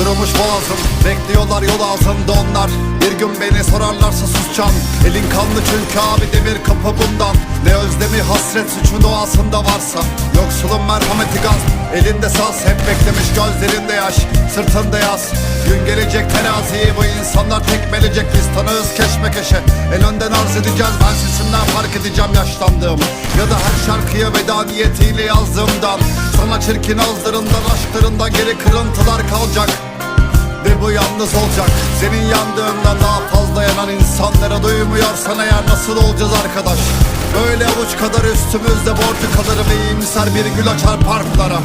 Kurumuş boğazım Bekliyorlar yol altında onlar. Bir gün beni sorarlarsa susacağım. Elin kanlı çünkü abi demir kapı bundan. Ne özlemi hasret suçun doğasında varsa. Yoksulun merhameti gaz. Elinde saz hep beklemiş gözlerinde yaş. Sırtında yaz. Gün teraziyi bu insanlar tekmelecek Biz tanığız keşmekeşe El önden arz edeceğiz ben sesimden fark edeceğim yaşlandığımı. Ya da her şarkıya veda niyetiyle yazdığımdan Sana çirkin ağızlarından aşklarından geri kırıntılar kalacak. Ve bu yalnız olacak. Senin yandığından daha fazla yanan insanlara duymuyorsan eğer nasıl olacağız arkadaş? Böyle avuç kadar üstümüzde borcu kalır ve iyimser bir gül açar parklara